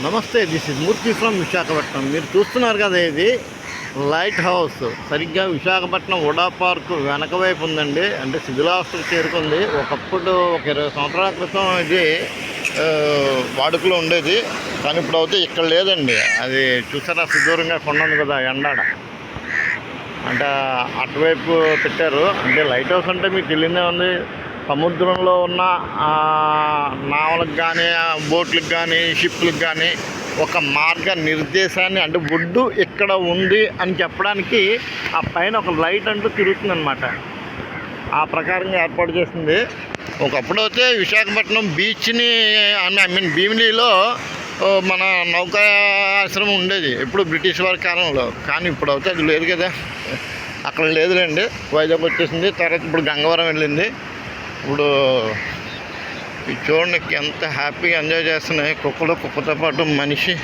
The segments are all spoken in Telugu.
నమస్తే this is Murthy from Visakhapatnam మీరు చూస్తున్నారు కదా ఇది? లైట్ హౌస్ సరిగ్గా విశాఖపట్నం ఉడా పార్క్ వెనక వైపు ఉందండి. అంటే శిథిలాస్తులు చేరుకుంది. ఒకప్పుడు ఒక ఇరవై సంవత్సరాల క్రితం ఇది వాడుకలో ఉండేది. కానీ ఇప్పుడు అయితే ఇక్కడ లేదండి. అది చూసారా? సుదూరంగా కొండ ఉంది కదా ఎండాడ. అంటే అటువైపు పెట్టారు. అంటే లైట్ హౌస్ అంటే మీకు తెలియదే ఉంది. సముద్రంలో ఉన్న నావలకు కానీ బోట్లకు కానీ షిప్లకు కానీ ఒక మార్గ నిర్దేశాన్ని అంటే ఒడ్డు ఇక్కడ ఉంది అని చెప్పడానికి ఆ పైన ఒక లైట్ అంటూ తిరుగుతుంది అనమాట ఆ ప్రకారంగా ఏర్పాటు చేసింది. ఒకప్పుడు అయితే విశాఖపట్నం బీచ్ని ఐ మీన్ భీమిలీలో మన నౌకా ఆశ్రమం ఉండేది. ఎప్పుడు బ్రిటిష్ వారి కాలంలో. కానీ ఇప్పుడు అయితే అది లేదు కదా. అక్కడ లేదులేండి. వైజాగ్ వచ్చేసింది. తర్వాత ఇప్పుడు గంగవరం వెళ్ళింది. ఇప్పుడు ఈ చూడండి ఎంత హ్యాపీగా ఎంజాయ్ చేస్తున్నాయి. కుక్కలు కుక్కతో పాటు మనిషి.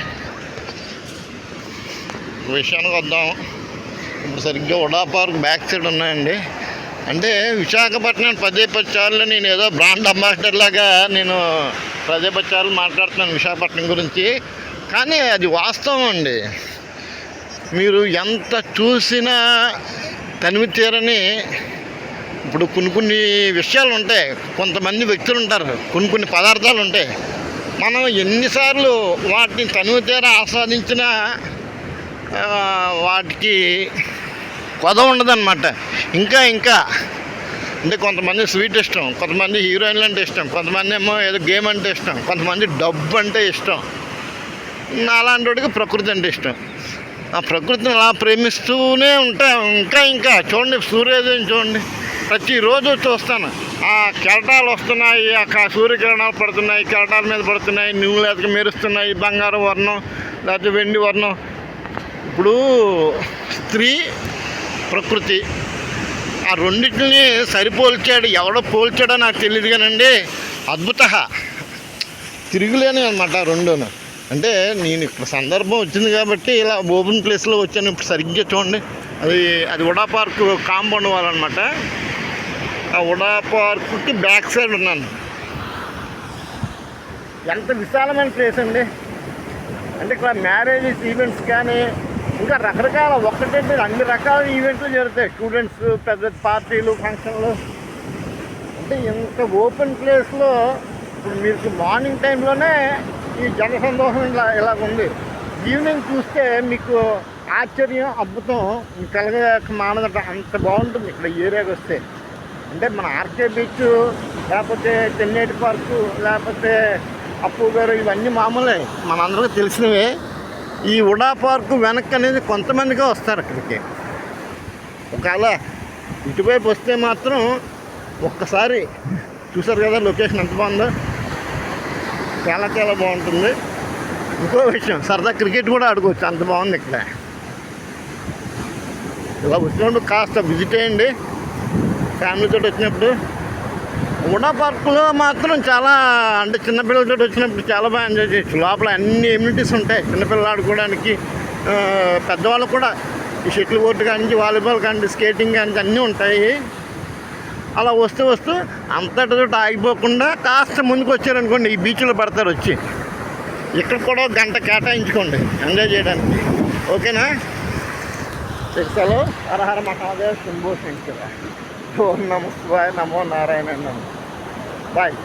విషయానికి వద్దాం. ఇప్పుడు సరిగ్గా ఉడా పార్క్ బ్యాక్ సైడ్ ఉన్నాయండి. అంటే విశాఖపట్నం పదే పది నేను ఏదో బ్రాండ్ అంబాసిడర్ లాగా నేను పదే పది మాట్లాడుతున్నాను విశాఖపట్నం గురించి. కానీ అది వాస్తవం అండి. మీరు ఎంత చూసినా తనివి తీరని ఇప్పుడు కొన్ని కొన్ని విషయాలు ఉంటాయి. కొంతమంది వ్యక్తులు ఉంటారు. కొన్ని కొన్ని పదార్థాలు ఉంటాయి. మనం ఎన్నిసార్లు వాటిని తనివి తీర ఆస్వాదించినా వాటికి కొద ఉండదన్నమాట. ఇంకా ఇంకా. అంటే కొంతమంది స్వీట్ ఇష్టం కొంతమంది హీరోయిన్లు అంటే ఇష్టం కొంతమంది ఏమో ఏదో గేమ్ అంటే ఇష్టం కొంతమంది డబ్బు అంటే ఇష్టం. అలాంటి వాడికి ప్రకృతి అంటే ఇష్టం. ఆ ప్రకృతిని అలా ప్రేమిస్తూనే ఉంటాం. ఇంకా ఇంకా. చూడండి సూర్యోదయం చూడండి. ప్రతిరోజు చూస్తాను. ఆ కెరటాలు వస్తున్నాయి ఆ సూర్యకిరణాలు పడుతున్నాయి కెరటాల మీద పడుతున్నాయి నువ్వు ఎదక మెరుస్తున్నాయి బంగారం వర్ణం లేకపోతే వెండి వర్ణం. ఇప్పుడు స్త్రీ ప్రకృతి ఆ రెండింటిని సరిపోల్చాడు. ఎవడో పోల్చాడో నాకు తెలియదు కానండి. అద్భుత. తిరుగులేని అనమాట రెండును. అంటే నేను ఇప్పుడు సందర్భం వచ్చింది కాబట్టి ఇలా ఓపెన్ ప్లేస్లో వచ్చాను. ఇప్పుడు సరిగ్గా చూడండి. అది అది వడా పార్క్ కాంపౌండ్ వాళ్ళనమాట ఆ ఉడా పార్క్కి బ్యాక్ సైడ్ ఉన్నాను. ఎంత విశాలమైన ప్లేస్ అండి. అంటే ఇక్కడ మ్యారేజెస్ ఈవెంట్స్ కానీ ఇంకా రకరకాల ఒక్కటంటే అన్ని రకాల ఈవెంట్లు జరుగుతాయి. స్టూడెంట్స్ పెద్ద పార్టీలు ఫంక్షన్లు. అంటే ఇంత ఓపెన్ ప్లేస్లో ఇప్పుడు మీకు మార్నింగ్ టైంలోనే ఈ జన సందోహం ఇలా ఇలాగ ఉంది. ఈవినింగ్ చూస్తే మీకు ఆశ్చర్యం అద్భుతం. మీకు కలగక మానదట అంత బాగుంటుంది. ఇక్కడ ఏరియాకి వస్తే. అంటే మన ఆర్కే బీచ్ లేకపోతే చెన్నైటి పార్కు లేకపోతే అప్పు గారు ఇవన్నీ మామూలే. మనందరికీ తెలిసినవే. ఈ ఉడా పార్కు వెనక్కి అనేది కొంతమందిగా వస్తారు అక్కడికి. ఒకవేళ ఇటువైపు వస్తే మాత్రం ఒక్కసారి చూసారు కదా లొకేషన్ ఎంత బాగుందో? చాలా చాలా బాగుంటుంది. ఇంకో విషయం సరదా క్రికెట్ కూడా ఆడుకోవచ్చు. అంత బాగుంది ఇక్కడ. ఇలా వచ్చినప్పుడు కాస్త విజిట్ అయ్యండి ఫ్యామిలీతో వచ్చినప్పుడు. ఉడా పార్కులో మాత్రం చాలా అంటే చిన్నపిల్లలతో వచ్చినప్పుడు చాలా బాగా ఎంజాయ్ చేయొచ్చు. లోపల అన్ని ఎమ్యూనిటీస్ ఉంటాయి. చిన్నపిల్లలు ఆడుకోవడానికి పెద్దవాళ్ళు కూడా ఈ షటిల్ బోర్డు కానీ వాలీబాల్ కానీ స్కేటింగ్ కానీ అన్నీ ఉంటాయి. అలా వస్తూ వస్తూ అంతటితో ఆగిపోకుండా కాస్త ముందుకు వచ్చారనుకోండి ఈ బీచ్లో పడతారు వచ్చి. ఇక్కడ కూడా గంట కేటాయించుకోండి ఎంజాయ్ చేయడానికి. ఓకేనా? శిక్షలో హరహర మహాదేవ్ శంభో శంకర. ఓం నమ శివాయ నమో నారాయణ నమో. బాయ్.